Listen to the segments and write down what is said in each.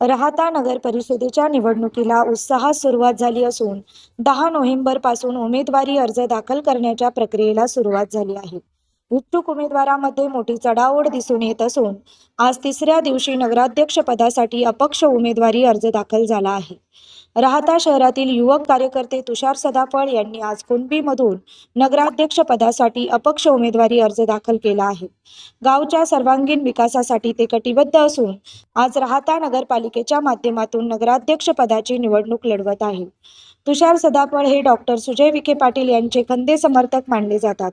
राहता नगर परिषदेच्या निवडणुकीला उत्साहात सुरुवात झाली असून दहा नोव्हेंबरपासून उमेदवारी अर्ज दाखल करण्याच्या प्रक्रियेला सुरुवात झाली आहे. इच्छुक उमेदवारामध्ये मोठी चढाओढ दिसून येत असून आज तिसऱ्या दिवशी नगराध्यक्ष पदासाठी अपक्ष उमेदवारी अर्ज दाखल झाला आहे. राहता शहरातील युवक कार्यकर्ते तुषार सदाफळ यांनी आज कुणबीमधून नगराध्यक्ष पदासाठी अपक्ष उमेदवारी अर्ज दाखल केला आहे. गावच्या सर्वांगीण विकासासाठी ते कटिबद्ध असून आज राहता नगरपालिकेच्या माध्यमातून नगराध्यक्ष पदाची निवडणूक लढवत आहे. तुषार सदाफळ हे डॉक्टर सुजय विखे पाटील यांचे खंदे समर्थक मानले जातात.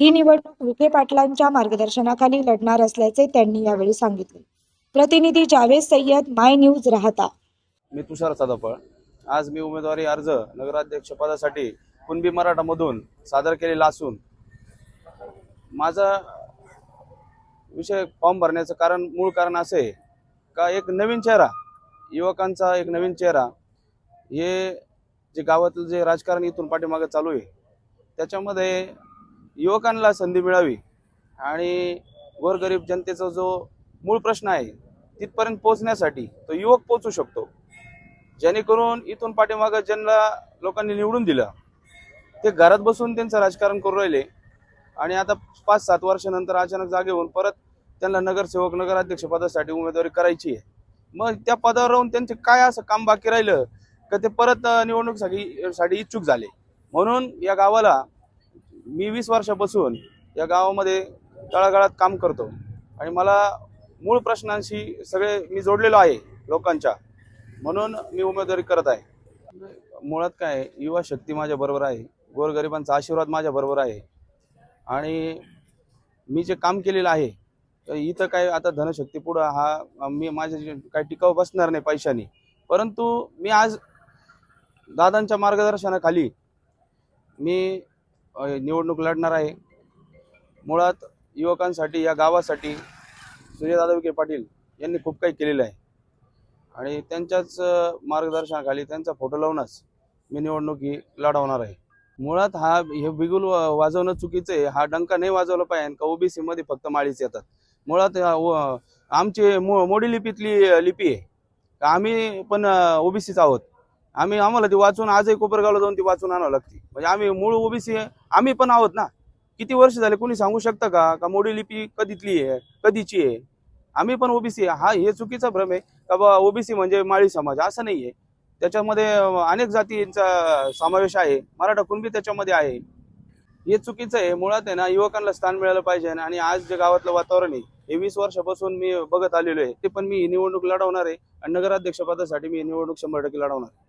ही निवडणूक विखे पाटलांच्या मार्गदर्शनाखाली लढणार असल्याचे त्यांनी यावेळी सांगितले. प्रतिनिधी जावेद सय्यद माय न्यूज राहता. मी तुषार सदाफळ. आज मी उमेदवारी अर्ज नगराध्यक्ष पदासाठी कुणबी मराठामधून सादर केलेला असून माझा विषय फॉर्म भरण्याचं कारण मूळ कारण असे आहे का एक नवीन चेहरा युवकांचा एक नवीन चेहरा हे जे गावातलं जे राजकारण इथून पाठीमागे चालू आहे त्याच्यामध्ये युवकांना संधी मिळावी आणि गोरगरीब जनतेचा जो मूळ प्रश्न आहे तिथपर्यंत पोहोचण्यासाठी तो युवक पोचू शकतो. जेणेकरून इथून पाठीमागं ज्यांना लोकांनी निवडून दिलं ते घरात बसून त्यांचं राजकारण करू राहिले आणि आता पाच सात वर्षानंतर अचानक जागे होऊन परत त्यांना नगरसेवक नगराध्यक्षपदासाठी उमेदवारी करायची आहे. मग त्या पदावर राहून त्यांचे काय असं काम बाकी राहिलं? का ते परत निवडणुकीसाठी साठी इच्छुक झाले. म्हणून या गावाला मी वीस वर्षापासून या गावामध्ये तळागाळात काम करतो. आणि मला मूळ प्रश्नांशी सगळे मी जोडलेलो आहे लोकांच्या. म्हणून मी उमेदवारी करत आहे. मुळात काय आहे, युवा शक्ती माझ्याबरोबर आहे. गोरगरिबांचा आशीर्वाद माझ्याबरोबर आहे. आणि मी जे काम केलेलं आहे तर इथं काय आता धनशक्ती पुढं हा मी माझ्या जे- काय टिकाव बसणार नाही पैशाने. परंतु मी आज दादांच्या मार्गदर्शनाखाली मी निवडणूक लढणार आहे. मुळात युवकांसाठी या गावासाठी सूर्यदादा विखे पाटील यांनी खूप काही केलेलं आहे. आणि त्यांच्याच मार्गदर्शनाखाली त्यांचा फोटो लावूनच मी निवडणूक ही लढवणार आहे. मुळात हा हे बिगुल वाजवणं चुकीचं आहे. हा डंका नाही वाजवला पाहिजे का ओबीसी मध्ये फक्त माळीच येतात. मुळात व- आमची मो- मोडी लिपीतली लिपी आहे. का आम्ही पण ओबीसीच आहोत. आम्ही आम्हाला ती वाचून आजही कोपरगावला जाऊन ती वाचून आणावं लागते. म्हणजे आम्ही मूळ ओबीसी आम्ही पण आहोत ना. किती वर्ष झाले कोणी सांगू शकतं का? का मोडी लिपी कधीतली आहे? कधीची आहे? आम्ही पण ओबीसी आहे. हा हे चुकीचा भ्रम आहे. का बा ओबीसी म्हणजे माळी समाज. असं नाही आहे. त्याच्यामध्ये अनेक जातींचा समावेश आहे. मराठा कुणबी त्याच्यामध्ये आहे. हे चुकीचं आहे. मुळात आहे ना युवकांना स्थान मिळालं पाहिजे आणि आज जे गावातलं वातावरण आहे हे वीस वर्षापासून मी बघत आलेलो आहे. ते पण मी ही निवडणूक लढवणार आहे. आणि नगराध्यक्षपदासाठी मी निवडणूक शंभर टक्के लढवणार आहे.